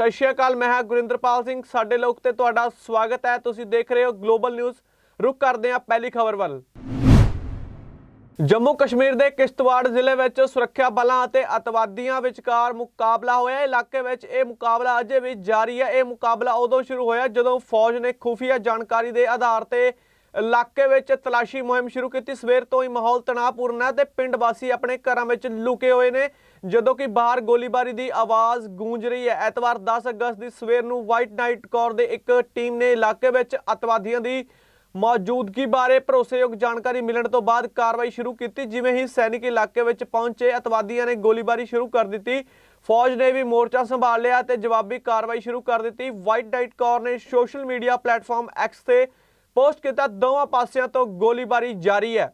ਸਤਿ ਸ਼੍ਰੀ ਅਕਾਲ, ਮੈਂ ਹਾਂ ਗੁਰਿੰਦਰਪਾਲ ਸਿੰਘ, ਸਾਡੇ ਲੋਕ ਤੇ ਤੁਹਾਡਾ ਸਵਾਗਤ ਹੈ। ਤੁਸੀਂ ਦੇਖ ਰਹੇ ਹੋ ਗਲੋਬਲ ਨਿਊਜ਼ ਰੁਕ ਕਰਦੇ ਹਾਂ ਪਹਿਲੀ ਖਬਰ ਵੱਲ। ਜੰਮੂ ਕਸ਼ਮੀਰ ਦੇ ਕਿਸ਼ਤਵਾੜ ਜ਼ਿਲ੍ਹੇ ਵਿੱਚ ਸੁਰੱਖਿਆ ਬਲਾਂ ਅਤੇ ਅਤਵਾਦੀਆਂ ਵਿਚਕਾਰ ਮੁਕਾਬਲਾ ਹੋਇਆ। ਇਲਾਕੇ ਵਿੱਚ ਇਹ ਮੁਕਾਬਲਾ ਅਜੇ ਵੀ ਜਾਰੀ ਹੈ। ਇਹ ਮੁਕਾਬਲਾ ਉਦੋਂ ਸ਼ੁਰੂ ਹੋਇਆ ਜਦੋਂ ਫੌਜ ਨੇ ਖੁਫੀਆ ਜਾਣਕਾਰੀ ਦੇ ਆਧਾਰ ਤੇ ਇਲਾਕੇ ਵਿੱਚ ਤਲਾਸ਼ੀ ਮੁਹਿੰਮ ਸ਼ੁਰੂ ਕੀਤੀ। ਸਵੇਰ ਤੋਂ ਹੀ ਮਾਹੌਲ ਤਣਾਅਪੂਰਨ ਹੈ ਤੇ ਪਿੰਡ ਵਾਸੀ ਆਪਣੇ ਘਰਾਂ ਵਿੱਚ ਲੁਕੇ ਹੋਏ ਨੇ। ਜਦੋਂ ਕਿ ਬਾਹਰ ਗੋਲੀਬਾਰੀ ਦੀ ਆਵਾਜ਼ ਗੂੰਜ ਰਹੀ ਹੈ। ਐਤਵਾਰ 10 ਅਗਸਤ ਦੀ ਸਵੇਰ ਨੂੰ ਵਾਈਟ ਨਾਈਟ ਕੋਰ ਦੇ ਇੱਕ ਟੀਮ ਨੇ ਇਲਾਕੇ ਵਿੱਚ ਅਤਵਾਦੀਆਂ ਦੀ ਮੌਜੂਦਗੀ ਬਾਰੇ ਭਰੋਸੇਯੋਗ ਜਾਣਕਾਰੀ ਮਿਲਣ ਤੋਂ ਬਾਅਦ ਕਾਰਵਾਈ ਸ਼ੁਰੂ ਕੀਤੀ। ਜਿਵੇਂ ਹੀ ਸੈਨਿਕ ਇਲਾਕੇ ਵਿੱਚ ਪਹੁੰਚੇ, ਅਤਵਾਦੀਆਂ ਨੇ ਗੋਲੀਬਾਰੀ ਸ਼ੁਰੂ ਕਰ ਦਿੱਤੀ। ਫੌਜ ਨੇ ਵੀ ਮੋਰਚਾ ਸੰਭਾਲ ਲਿਆ ਤੇ ਜਵਾਬੀ ਕਾਰਵਾਈ ਸ਼ੁਰੂ ਕਰ ਦਿੱਤੀ। ਵਾਈਟ ਨਾਈਟ ਕੋਰ ਨੇ ਸੋਸ਼ਲ ਮੀਡੀਆ ਪਲੇਟਫਾਰਮ ਐਕਸ ਤੇ ਪੋਸਟ ਕੀਤਾ ਦੋਵਾਂ ਪਾਸਿਆਂ ਤੋਂ ਗੋਲੀਬਾਰੀ ਜਾਰੀ ਹੈ।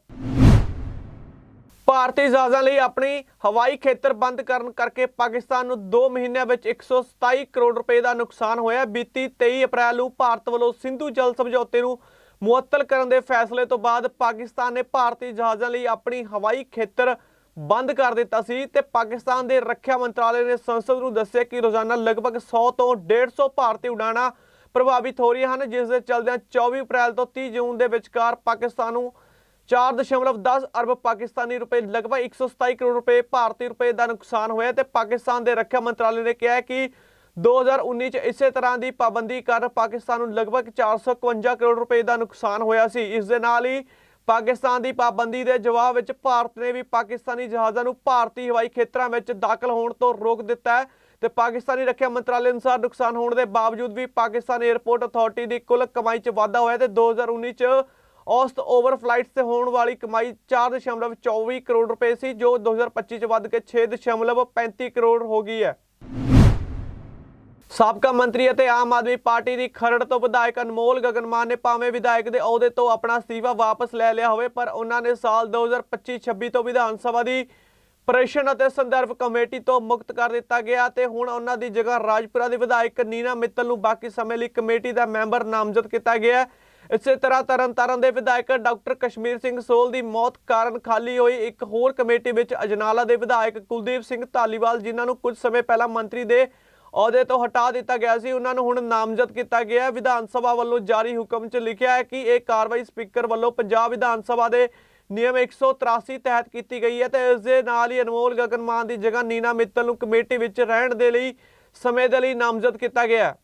ਭਾਰਤੀ ਜਹਾਜ਼ਾਂ ਲਈ ਆਪਣੀ ਹਵਾਈ ਖੇਤਰ ਬੰਦ ਕਰਨ ਕਰਕੇ ਪਾਕਿਸਤਾਨ ਨੂੰ 2 ਮਹੀਨਿਆਂ ਵਿੱਚ 127 ਕਰੋੜ ਰੁਪਏ ਦਾ ਨੁਕਸਾਨ ਹੋਇਆ। ਬੀਤੀ 23 ਅਪ੍ਰੈਲ ਨੂੰ ਭਾਰਤ ਵੱਲੋਂ ਸਿੰਧੂ ਜਲ ਸਮਝੌਤੇ ਨੂੰ ਮੁਅੱਤਲ ਕਰਨ ਦੇ ਫੈਸਲੇ ਤੋਂ ਬਾਅਦ ਪਾਕਿਸਤਾਨ ਨੇ ਭਾਰਤੀ ਜਹਾਜ਼ਾਂ ਲਈ ਆਪਣੀ ਹਵਾਈ ਖੇਤਰ ਬੰਦ ਕਰ ਦਿੱਤਾ ਸੀ ਤੇ ਪਾਕਿਸਤਾਨ ਦੇ ਰੱਖਿਆ ਮੰਤਰਾਲੇ ਨੇ ਸੰਸਦ ਨੂੰ ਦੱਸਿਆ ਕਿ ਰੋਜ਼ਾਨਾ ਲਗਭਗ 100 ਤੋਂ 150 ਭਾਰਤੀ ਉਡਾਣਾਂ ਪ੍ਰਭਾਵਿਤ ਹੋ ਰਹੀਆਂ ਹਨ, ਜਿਸ ਦੇ ਚਲਦਿਆਂ 24 ਅਪ੍ਰੈਲ ਤੋਂ 30 ਜੂਨ ਦੇ ਵਿਚਕਾਰ ਪਾਕਿਸਤਾਨ ਨੂੰ 4.10 ਅਰਬ ਪਾਕਿਸਤਾਨੀ ਰੁਪਏ, ਲਗਭਗ 127 ਕਰੋੜ ਰੁਪਏ ਭਾਰਤੀ ਰੁਪਏ ਦਾ ਨੁਕਸਾਨ ਹੋਇਆ ਤੇ ਪਾਕਿਸਤਾਨ ਦੇ ਰੱਖਿਆ ਮੰਤਰਾਲੇ ਨੇ ਕਿਹਾ ਹੈ ਕਿ 2019 ਚ ਇਸੇ ਤਰ੍ਹਾਂ ਦੀ ਪਾਬੰਦੀ ਕਾਰਨ ਪਾਕਿਸਤਾਨ ਨੂੰ ਲਗਭਗ 451 ਕਰੋੜ ਰੁਪਏ ਦਾ ਨੁਕਸਾਨ ਹੋਇਆ ਸੀ। ਇਸ ਦੇ ਨਾਲ ਹੀ ਪਾਕਿਸਤਾਨ ਦੀ ਪਾਬੰਦੀ ਦੇ ਜਵਾਬ ਵਿੱਚ ਭਾਰਤ ਨੇ ਵੀ ਪਾਕਿਸਤਾਨੀ ਜਹਾਜ਼ਾਂ ਨੂੰ ਭਾਰਤੀ ਹਵਾਈ ਖੇਤਰਾਂ ਵਿੱਚ ਦਾਖਲ ਹੋਣ ਤੋਂ ਰੋਕ ਦਿੱਤਾ ਹੈ। ਤੇ ਪਾਕਿਸਤਾਨੀ ਰੱਖਿਆ ਮੰਤਰਾਲੇ ਅਨੁਸਾਰ ਨੁਕਸਾਨ ਹੋਣ ਦੇ ਬਾਵਜੂਦ ਵੀ ਪਾਕਿਸਤਾਨ 에ਅਰਪੋਰਟ ਅਥਾਰਟੀ ਦੀ ਕੁੱਲ ਕਮਾਈ 'ਚ ਵਾਧਾ ਹੋਇਆ ਤੇ 2019 ਚ ਔਸਤ ਓਵਰ ਫਲਾਈਟਸ ਤੇ ਹੋਣ ਵਾਲੀ ਕਮਾਈ 4.24 ਕਰੋੜ ਰੁਪਏ ਸੀ, ਜੋ 2025 ਚ ਵੱਧ ਕੇ 6.35 ਕਰੋੜ ਹੋ ਗਈ ਹੈ। ਸਾਬਕਾ ਮੰਤਰੀ ਅਤੇ ਆਮ ਆਦਮੀ ਪਾਰਟੀ ਦੀ ਖਰੜ ਤੋਂ ਵਿਧਾਇਕ ਅਨਮੋਲ ਗਗਨਮਾਨ ਨੇ ਭਾਵੇਂ ਵਿਧਾਇਕ ਦੇ ਅਹੁਦੇ ਤੋਂ ਆਪਣਾ ਅਸਤੀਫਾ ਵਾਪਸ ਲੈ ਲਿਆ ਹੋਵੇ, ਪਰ ਉਹਨਾਂ ਨੇ ਸਾਲ 2025-26 ਤੋਂ ਵਿਧਾਨ ਸਭਾ ਦੀ ਪ੍ਰੇਸ਼ਨ ਅਤੇ ਸੰਦਰਭ ਕਮੇਟੀ ਤੋਂ ਮੁਕਤ ਕਰ ਦਿੱਤਾ ਗਿਆ ਤੇ ਹੁਣ ਉਹਨਾਂ ਦੀ ਜਗ੍ਹਾ ਰਾਜਪੁਰਾ ਦੇ ਵਿਧਾਇਕ ਨੀਨਾ ਮਿੱਤਲ ਨੂੰ ਬਾਕੀ ਸਮੇਂ ਲਈ ਕਮੇਟੀ ਦਾ ਮੈਂਬਰ ਨਾਮਜ਼ਦ ਕੀਤਾ ਗਿਆ ਇਸੇ ਤਰ੍ਹਾਂ ਤਰਨਤਾਰਨ ਦੇ ਵਿਧਾਇਕ ਡਾਕਟਰ ਕਸ਼ਮੀਰ ਸਿੰਘ ਸੋਲ ਦੀ ਮੌਤ ਕਾਰਨ ਖਾਲੀ ਹੋਈ ਇੱਕ ਹੋਰ ਕਮੇਟੀ ਵਿੱਚ ਅਜਨਾਲਾ ਦੇ ਵਿਧਾਇਕ ਕੁਲਦੀਪ ਸਿੰਘ ਧਾਲੀਵਾਲ, ਜਿਨ੍ਹਾਂ ਨੂੰ ਕੁਝ ਸਮੇਂ ਪਹਿਲਾਂ ਮੰਤਰੀ ਦੇ ਅਹੁਦੇ ਤੋਂ ਹਟਾ ਦਿੱਤਾ ਗਿਆ ਸੀ, ਉਹਨਾਂ ਨੂੰ ਹੁਣ ਨਾਮਜ਼ਦ ਕੀਤਾ ਗਿਆ ਵਿਧਾਨ ਸਭਾ ਵੱਲੋਂ ਜਾਰੀ ਹੁਕਮ 'ਚ ਲਿਖਿਆ ਹੈ ਕਿ ਇਹ ਕਾਰਵਾਈ ਸਪੀਕਰ ਵੱਲੋਂ ਪੰਜਾਬ ਵਿਧਾਨ ਸਭਾ ਦੇ ਨਿਯਮ 183 ਤਹਿਤ ਕੀਤੀ ਗਈ ਹੈ ਤੇ ਇਸ ਦੇ ਨਾਲ ਹੀ ਅਨਮੋਲ ਗਗਨਮਾਨ ਦੀ ਜਗ੍ਹਾ ਨੀਨਾ ਮਿੱਤਲ ਨੂੰ ਕਮੇਟੀ ਵਿੱਚ ਰਹਿਣ ਦੇ ਲਈ ਸਮੇਂ ਦੇ ਲਈ ਨਾਮਜ਼ਦ ਕੀਤਾ ਗਿਆ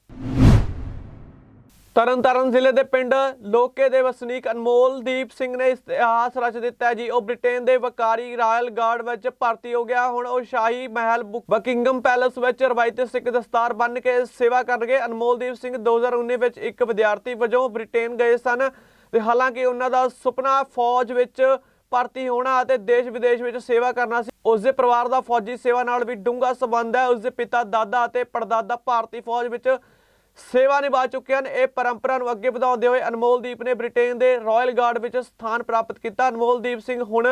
ਤਰਨਤਾਰਨ ਜ਼ਿਲ੍ਹੇ ਦੇ ਪਿੰਡ ਲੋਕੇ ਦੇ ਵਸਨੀਕ ਅਨਮੋਲਦੀਪ ਸਿੰਘ ਨੇ ਇਤਿਹਾਸ ਰਚ ਦਿੱਤਾ ਜੀ। ਉਹ ਬ੍ਰਿਟੇਨ ਦੇ ਵਕਾਰੀ ਰਾਇਲ ਗਾਰਡ ਵਿੱਚ ਭਰਤੀ ਹੋ ਗਿਆ। ਹੁਣ ਉਹ ਸ਼ਾਹੀ ਮਹਿਲ ਬੁ- ਬਕਿੰਗਮ ਪੈਲੇਸ ਵਿੱਚ ਰਵਾਇਤੀ ਸਿੱਖ ਦਸਤਾਰ ਬੰਨ ਕੇ ਸੇਵਾ ਕਰਨਗੇ। ਅਨਮੋਲਦੀਪ ਸਿੰਘ 2019 ਵਿੱਚ ਇੱਕ ਵਿਦਿਆਰਥੀ ਵਜੋਂ ਬ੍ਰਿਟੇਨ ਗਏ ਸਨ। ਤੇ ਹਾਲਾਂਕਿ ਉਹਨਾਂ ਦਾ ਸੁਪਨਾ ਫੌਜ ਵਿੱਚ ਭਰਤੀ ਹੋਣਾ ਅਤੇ ਦੇਸ਼ ਵਿਦੇਸ਼ ਵਿੱਚ ਸੇਵਾ ਕਰਨਾ ਸੀ। ਉਸ ਦੇ ਪਰਿਵਾਰ ਦਾ ਫੌਜੀ ਸੇਵਾ ਨਾਲ ਵੀ ਡੂੰਘਾ ਸੰਬੰਧ ਹੈ। ਉਸ ਦੇ ਪਿਤਾ ਦਾਦਾ ਅਤੇ ਪੜਦਾਦਾ ਭਾਰਤੀ ਫੌਜ ਵਿੱਚ ਸੇਵਾ ਨਿਭਾ ਚੁੱਕੇ ਹਨ। ਇਹ ਪਰੰਪਰਾ ਨੂੰ ਅੱਗੇ ਵਧਾਉਂਦੇ ਹੋਏ ਅਨਮੋਲਦੀਪ ਨੇ ਬ੍ਰਿਟੇਨ ਦੇ ਰਾਇਲ ਗਾਰਡ ਵਿੱਚ ਸਥਾਨ ਪ੍ਰਾਪਤ ਕੀਤਾ। ਅਨਮੋਲਦੀਪ ਸਿੰਘ ਹੁਣ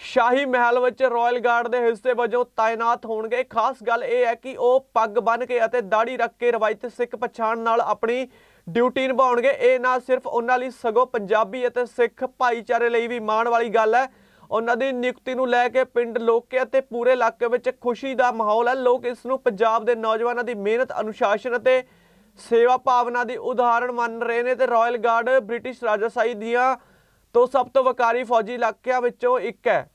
ਸ਼ਾਹੀ ਮਹਿਲ ਵਿੱਚ ਰਾਇਲ ਗਾਰਡ ਦੇ ਹਿੱਸੇ ਵਜੋਂ ਤਾਇਨਾਤ ਹੋਣਗੇ। ਖਾਸ ਗੱਲ ਇਹ ਹੈ ਕਿ ਉਹ ਪੱਗ ਬੰਨ੍ਹ ਕੇ ਅਤੇ ਦਾੜੀ ਰੱਖ ਕੇ ਰਵਾਇਤੀ ਸਿੱਖ ਪਛਾਣ ਨਾਲ ਆਪਣੀ ਡਿਊਟੀ ਨਿਭਾਉਣਗੇ। ਇਹ ਨਾ ਸਿਰਫ ਉਹਨਾਂ ਲਈ ਸਗੋਂ ਪੰਜਾਬੀ ਅਤੇ ਸਿੱਖ ਭਾਈਚਾਰੇ ਲਈ ਵੀ ਮਾਣ ਵਾਲੀ ਗੱਲ ਹੈ। ਉਹਨਾਂ ਦੀ ਨਿਯੁਕਤੀ ਨੂੰ ਲੈ ਕੇ ਪਿੰਡ ਲੋਕੇ ਅਤੇ ਪੂਰੇ ਇਲਾਕੇ ਵਿੱਚ ਖੁਸ਼ੀ ਦਾ ਮਾਹੌਲ ਹੈ। ਲੋਕ ਇਸ ਨੂੰ ਪੰਜਾਬ ਦੇ ਨੌਜਵਾਨਾਂ ਦੀ ਮਿਹਨਤ, ਅਨੁਸ਼ਾਸਨ ਅਤੇ ਸੇਵਾ ਭਾਵਨਾ ਦੀ ਉਦਾਹਰਣ ਮੰਨ ਰਹੇ ਨੇ ਤੇ ਰਾਇਲ ਗਾਰਡ ਬ੍ਰਿਟਿਸ਼ ਰਾਜਸ਼ਾਹੀ ਦੀਆਂ ਤੋਂ ਸਭ ਤੋਂ ਵਕਾਰੀ ਫੌਜੀ ਇਲਾਕਿਆਂ ਵਿੱਚੋਂ ਇੱਕ ਹੈ।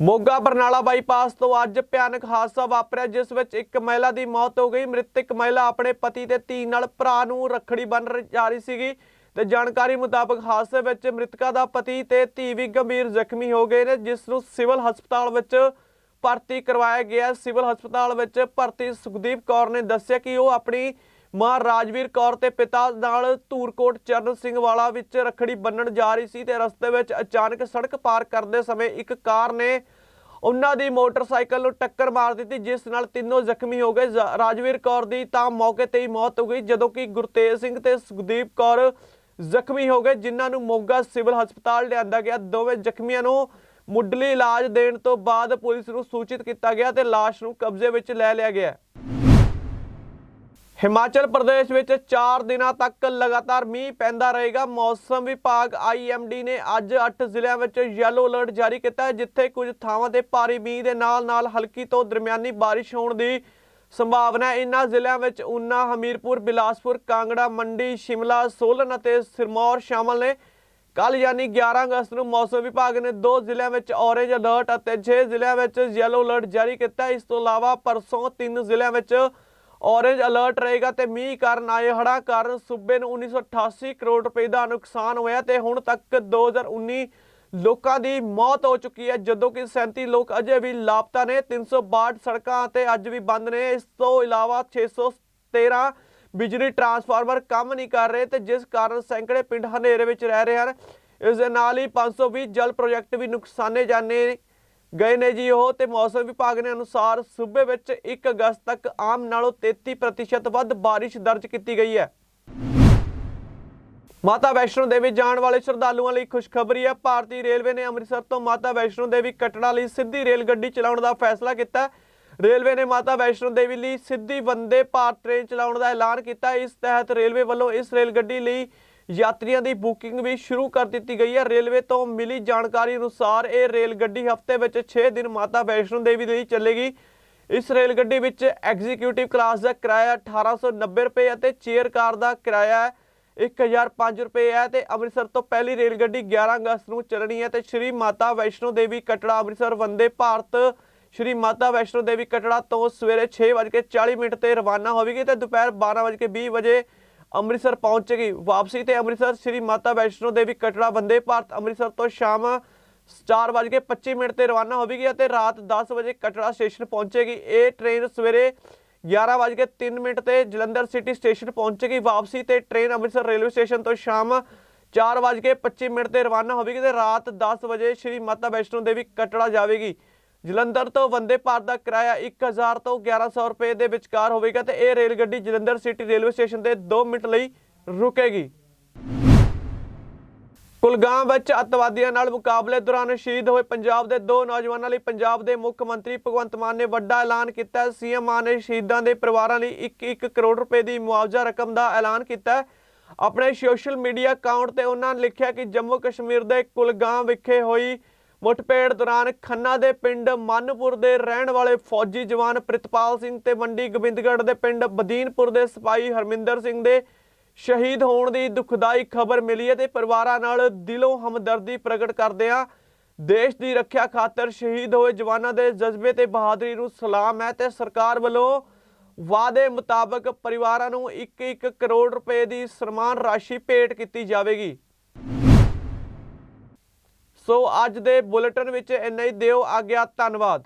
ਮੋਗਾ ਬਰਨਾਲਾ ਬਾਈਪਾਸ ਤੋਂ ਅੱਜ ਭਿਆਨਕ ਹਾਦਸਾ ਵਾਪਰਿਆ, ਜਿਸ ਵਿੱਚ ਇੱਕ ਮਹਿਲਾ ਦੀ ਮੌਤ ਹੋ ਗਈ। ਮ੍ਰਿਤਕ ਮਹਿਲਾ ਆਪਣੇ ਪਤੀ ਤੇ ਧੀ ਨਾਲ ਭਰਾ ਨੂੰ ਰੱਖੜੀ ਬੰਨ੍ਹ ਜਾ ਰਹੀ ਸੀਗੀ ਤੇ ਜਾਣਕਾਰੀ ਮੁਤਾਬਕ ਹਾਦਸੇ ਵਿੱਚ ਮ੍ਰਿਤਕਾ ਦਾ ਪਤੀ ਤੇ ਧੀ ਵੀ ਗੰਭੀਰ ਜ਼ਖਮੀ ਹੋ ਗਏ ਨੇ, ਜਿਸ ਨੂੰ ਸਿਵਲ ਹਸਪਤਾਲ ਵਿੱਚ ਭਰਤੀ ਕਰਵਾਇਆ ਗਿਆ। ਸਿਵਲ ਹਸਪਤਾਲ ਵਿੱਚ ਭਰਤੀ ਸੁਖਦੀਪ ਕੌਰ ਨੇ ਦੱਸਿਆ ਕਿ ਉਹ ਆਪਣੀ ਮਾਂ ਰਾਜਵੀਰ ਕੌਰ ਤੇ ਪਿਤਾ ਨਾਲ ਧੂਰਕੋਟ ਚਰਨ ਸਿੰਘ ਵਾਲਾ ਵਿੱਚ ਰੱਖੜੀ ਬੰਨਣ ਜਾ ਰਹੀ ਸੀ ਤੇ ਰਸਤੇ ਵਿੱਚ ਅਚਾਨਕ ਸੜਕ ਪਾਰ ਕਰਦੇ ਸਮੇਂ ਇੱਕ ਕਾਰ ਨੇ ਉਹਨਾਂ ਦੀ ਮੋਟਰਸਾਈਕਲ ਨੂੰ ਟੱਕਰ ਮਾਰ ਦਿੱਤੀ, ਜਿਸ ਨਾਲ ਤਿੰਨੋਂ ਜ਼ਖਮੀ ਹੋ ਗਏ। ਰਾਜਵੀਰ ਕੌਰ ਦੀ ਤਾਂ ਮੌਕੇ ਤੇ ਹੀ ਮੌਤ ਹੋ ਗਈ, ਜਦੋਂ ਕਿ ਗੁਰਤੇਜ ਸਿੰਘ ਤੇ ਸੁਖਦੀਪ ਕੌਰ ਜ਼ਖਮੀ ਹੋ ਗਏ, ਜਿਨ੍ਹਾਂ ਨੂੰ ਮੋਗਾ ਸਿਵਲ ਹਸਪਤਾਲ ਲਿਆਂਦਾ ਗਿਆ। ਦੋਵੇਂ ਜ਼ਖਮੀਆਂ ਨੂੰ ਮੁੱਢਲੀ ਇਲਾਜ ਦੇਣ ਤੋਂ ਬਾਅਦ ਪੁਲਿਸ ਨੂੰ ਸੂਚਿਤ ਕੀਤਾ ਗਿਆ ਤੇ ਲਾਸ਼ ਨੂੰ ਕਬਜ਼ੇ ਵਿੱਚ ਲੈ ਲਿਆ ਗਿਆ। ਹਿਮਾਚਲ ਪ੍ਰਦੇਸ਼ ਵਿੱਚ 4 ਦਿਨਾਂ ਤੱਕ ਲਗਾਤਾਰ ਮੀਂਹ ਪੈਂਦਾ ਰਹੇਗਾ। ਮੌਸਮ ਵਿਭਾਗ ਆਈਐਮਡੀ ਨੇ ਅੱਜ 8 ਜ਼ਿਲ੍ਹਿਆਂ ਵਿੱਚ ਯੈਲੋ ਅਲਰਟ ਜਾਰੀ ਕੀਤਾ ਹੈ, ਜਿੱਥੇ ਕੁਝ ਥਾਵਾਂ ਤੇ ਭਾਰੀ ਮੀਂਹ ਦੇ ਨਾਲ-ਨਾਲ ਹਲਕੀ ਤੋਂ ਦਰਮਿਆਨੀ ਬਾਰਿਸ਼ ਹੋਣ ਦੀ ਸੰਭਾਵਨਾ ਹੈ। ਇਨ੍ਹਾਂ ਜ਼ਿਲ੍ਹਿਆਂ ਵਿੱਚ ਊਨਾ ਹਮੀਰਪੁਰ, ਬਿਲਾਸਪੁਰ, ਕਾਂਗੜਾ, ਮੰਡੀ, ਸ਼ਿਮਲਾ, ਸੋਲਨ ਅਤੇ ਸਿਰਮੌਰ ਸ਼ਾਮਲ ਨੇ। ਕੱਲ ਯਾਨੀ 11 ਅਗਸਤ ਨੂੰ ਮੌਸਮ ਵਿਭਾਗ ਨੇ ਦੋ ਜ਼ਿਲ੍ਹਿਆਂ ਵਿੱਚ ਔਰੇਂਜ ਅਲਰਟ ਅਤੇ 6 ਜ਼ਿਲ੍ਹਿਆਂ ਵਿੱਚ ਯੈਲੋ ਅਲਰਟ ਜਾਰੀ ਕੀਤਾ। ਇਸ ਤੋਂ ਇਲਾਵਾ ਪਰਸੋਂ ਤਿੰਨ ਜ਼ਿਲ੍ਹਿਆਂ ਵਿੱਚ ਔਰੇਂਜ ਅਲਰਟ ਰਹੇਗਾ ਤੇ ਮੀਂਹ ਕਾਰਨ ਆਏ ਹੜ੍ਹਾਂ ਕਾਰਨ ਸੂਬੇ ਨੂੰ 1988 ਕਰੋੜ ਰੁਪਏ ਦਾ ਨੁਕਸਾਨ ਹੋਇਆ ਤੇ ਹੁਣ ਤੱਕ 2019 ਲੋਕਾਂ ਦੀ ਮੌਤ ਹੋ ਚੁੱਕੀ ਹੈ, ਜਦੋਂ ਕਿ 37 ਲੋਕ ਅਜੇ ਵੀ ਲਾਪਤਾ ਨੇ। 362 ਸੜਕਾਂ ਤੇ ਅੱਜ ਵੀ ਬੰਦ ਨੇ। ਇਸ ਤੋਂ ਇਲਾਵਾ 613 ਬਿਜਲੀ ਟਰਾਂਸਫਾਰਮਰ ਕੰਮ ਨਹੀਂ ਕਰ ਰਹੇ ਤੇ ਜਿਸ ਕਾਰਨ ਸੈਂਕੜੇ ਪਿੰਡ ਹਨੇਰੇ ਵਿੱਚ ਰਹਿ ਰਹੇ ਹਨ। ਇਸ ਦੇ ਨਾਲ ਹੀ 520 ਜਲ ਪ੍ਰੋਜੈਕਟ ਵੀ ਨੁਕਸਾਨੇ ਜਾਣੇ ਗਏ ਨੇ ਜੀ ਉਹ ਤੇ ਮੌਸਮ ਵਿਭਾਗ ਨੇ ਅਨੁਸਾਰ ਸੂਬੇ ਵਿੱਚ 1 ਅਗਸਤ ਤੱਕ ਆਮ ਨਾਲੋਂ 33% ਵੱਧ ਬਾਰਿਸ਼ ਦਰਜ ਕੀਤੀ ਗਈ ਹੈ। ਮਾਤਾ ਵੈਸ਼ਨੋ ਦੇਵੀ ਜਾਣ ਵਾਲੇ ਸ਼ਰਧਾਲੂਆਂ ਲਈ ਖੁਸ਼ਖਬਰੀ ਹੈ। ਭਾਰਤੀ ਰੇਲਵੇ ਨੇ ਅੰਮ੍ਰਿਤਸਰ ਤੋਂ ਮਾਤਾ ਵੈਸ਼ਨੋ ਦੇਵੀ ਕਟੜਾ ਲਈ ਸਿੱਧੀ ਰੇਲ ਗੱਡੀ ਚਲਾਉਣ ਦਾ ਫੈਸਲਾ ਕੀਤਾ ਰੇਲਵੇ ਨੇ ਮਾਤਾ ਵੈਸ਼ਨੋ ਦੇਵੀ ਲਈ ਸਿੱਧੀ ਵੰਦੇ ਭਾਰਤ ਟ੍ਰੇਨ ਚਲਾਉਣ ਦਾ ਐਲਾਨ ਕੀਤਾ ਇਸ ਤਹਿਤ ਰੇਲਵੇ ਵੱਲੋਂ ਇਸ ਰੇਲ ਗੱਡੀ ਲਈ ਯਾਤਰੀਆਂ ਦੀ ਬੁਕਿੰਗ ਵੀ ਸ਼ੁਰੂ ਕਰ ਦਿੱਤੀ ਗਈ ਹੈ। ਰੇਲਵੇ ਤੋਂ ਮਿਲੀ ਜਾਣਕਾਰੀ ਅਨੁਸਾਰ ਇਹ ਰੇਲ ਗੱਡੀ ਹਫ਼ਤੇ ਵਿੱਚ 6 ਦਿਨ ਮਾਤਾ ਵੈਸ਼ਨੋ ਦੇਵੀ ਲਈ ਚੱਲੇਗੀ। ਇਸ ਰੇਲ ਗੱਡੀ ਵਿੱਚ ਐਗਜ਼ੀਕਿਊਟਿਵ ਕਲਾਸ ਦਾ ਕਿਰਾਇਆ 1890 ਰੁਪਏ ਅਤੇ ਚੇਅਰ ਕਾਰ ਦਾ ਕਿਰਾਇਆ 1005 ਰੁਪਏ ਹੈ ਤੇ ਅੰਮ੍ਰਿਤਸਰ ਤੋਂ ਪਹਿਲੀ ਰੇਲ ਗੱਡੀ 11 ਅਗਸਤ ਨੂੰ ਚੱਲਣੀ ਹੈ ਤੇ ਸ਼੍ਰੀ ਮਾਤਾ ਵੈਸ਼ਨੋ ਦੇਵੀ ਕਟੜਾ ਅੰਮ੍ਰਿਤਸਰ ਵੰਦੇ ਭਾਰਤ। ਸ਼੍ਰੀ ਮਾਤਾ ਵੈਸ਼ਨੋ ਦੇਵੀ ਕਟੜਾ ਤੋਂ ਸਵੇਰੇ 6:40 ਮਿੰਟ ਤੇ ਰਵਾਨਾ ਹੋਵੇਗੀ ਤੇ ਦੁਪਹਿਰ 12:20 ਵਜੇ ਅੰਮ੍ਰਿਤਸਰ ਪਹੁੰਚੇਗੀ ਵਾਪਸੀ ਤੇ ਅੰਮ੍ਰਿਤਸਰ ਸ਼੍ਰੀ ਮਾਤਾ ਵੈਸ਼ਨੋ ਦੇਵੀ ਕਟੜਾ ਵੰਦੇ ਭਾਰਤ। ਅੰਮ੍ਰਿਤਸਰ ਤੋਂ ਸ਼ਾਮ 4:25 ਮਿੰਟ ਤੇ ਰਵਾਨਾ ਹੋਵੇਗੀ ਅਤੇ ਰਾਤ 10 ਵਜੇ ਕਟੜਾ ਸਟੇਸ਼ਨ ਪਹੁੰਚੇਗੀ। ਇਹ ਟ੍ਰੇਨ ਸਵੇਰੇ 11:03 ਮਿੰਟ ਤੇ ਜਲੰਧਰ ਸਿਟੀ ਸਟੇਸ਼ਨ ਪਹੁੰਚੇਗੀ। ਵਾਪਸੀ ਤੇ ਟ੍ਰੇਨ ਅੰਮ੍ਰਿਤਸਰ ਰੇਲਵੇ ਸਟੇਸ਼ਨ ਤੋਂ ਸ਼ਾਮ 4:25 ਮਿੰਟ ਤੇ ਰਵਾਨਾ ਹੋਵੇਗੀ ਤੇ ਰਾਤ 10 ਵਜੇ ਸ਼੍ਰੀ ਮਾਤਾ ਵੈਸ਼ਨੋ ਦੇਵੀ ਕਟੜਾ ਜਾਵੇਗੀ। ਜਲੰਧਰ ਤੋਂ ਵੰਦੇ ਭਾਰਤ ਦਾ ਕਿਰਾਇਆ 1000 ਤੋਂ 1100 ਰੁਪਏ ਦੇ ਵਿਚਕਾਰ ਹੋਵੇਗਾ ਤੇ ਇਹ ਰੇਲ ਗੱਡੀ ਜਲੰਧਰ ਸਿਟੀ ਰੇਲਵੇ ਸਟੇਸ਼ਨ ਤੇ 2 ਮਿੰਟ ਲਈ ਰੁਕੇਗੀ। ਕੁਲਗਾਮ ਵਿੱਚ ਅੱਤਵਾਦੀਆਂ ਨਾਲ ਮੁਕਾਬਲੇ ਦੌਰਾਨ ਸ਼ਹੀਦ ਹੋਏ ਪੰਜਾਬ ਦੇ ਦੋ ਨੌਜਵਾਨਾਂ ਲਈ ਪੰਜਾਬ ਦੇ ਮੁੱਖ ਮੰਤਰੀ ਭਗਵੰਤ ਮਾਨ ਨੇ ਵੱਡਾ ਐਲਾਨ ਕੀਤਾ ਹੈ। ਸੀਐਮ ਮਾਨ ਨੇ ਸ਼ਹੀਦਾਂ ਦੇ ਪਰਿਵਾਰਾਂ ਲਈ 1-1 ਕਰੋੜ ਰੁਪਏ ਦੀ ਮੁਆਵਜ਼ਾ ਰਕਮ ਦਾ ਐਲਾਨ ਕੀਤਾ ਆਪਣੇ ਸੋਸ਼ਲ ਮੀਡੀਆ ਅਕਾਊਂਟ ਤੇ ਉਹਨਾਂ ਨੇ ਲਿਖਿਆ ਕਿ ਜੰਮੂ ਕਸ਼ਮੀਰ ਦੇ ਕੁਲਗਾਮ ਵਿਖੇ ਹੋਈ ਮੁੱਠਭੇੜ ਦੌਰਾਨ ਖੰਨਾ ਦੇ ਪਿੰਡ ਮਨਪੁਰ ਦੇ ਰਹਿਣ ਵਾਲੇ ਫੌਜੀ ਜਵਾਨ ਪ੍ਰਿਤਪਾਲ ਸਿੰਘ ਤੇ ਮੰਡੀ ਗੋਬਿੰਦਗੜ੍ਹ ਦੇ ਪਿੰਡ ਬਦੀਨਪੁਰ ਦੇ ਸਿਪਾਹੀ ਹਰਮਿੰਦਰ ਸਿੰਘ ਦੇ ਸ਼ਹੀਦ ਹੋਣ ਦੀ ਦੁਖਦਾਈ ਖਬਰ ਮਿਲੀ ਹੈ ਤੇ ਪਰਿਵਾਰਾਂ ਨਾਲ ਦਿਲੋਂ ਹਮਦਰਦੀ ਪ੍ਰਗਟ ਕਰਦਿਆਂ ਦੇਸ਼ ਦੀ ਰੱਖਿਆ ਖਾਤਰ ਸ਼ਹੀਦ ਹੋਏ ਜਵਾਨਾਂ ਦੇ ਜਜ਼ਬੇ ਤੇ ਬਹਾਦਰੀ ਨੂੰ ਸਲਾਮ ਹੈ ਤੇ ਸਰਕਾਰ ਵੱਲੋਂ ਵਾਅਦੇ ਮੁਤਾਬਕ ਪਰਿਵਾਰਾਂ ਨੂੰ 1-1 ਕਰੋੜ ਰੁਪਏ ਦੀ ਸਨਮਾਨ ਰਾਸ਼ੀ ਭੇਟ ਕੀਤੀ ਜਾਵੇਗੀ। ਸੋ ਅੱਜ ਦੇ ਬੁਲੇਟਿਨ ਵਿੱਚ ਇੰਨਾ ਹੀ ਦਿਓ। ਆਗਿਆ ਧੰਨਵਾਦ।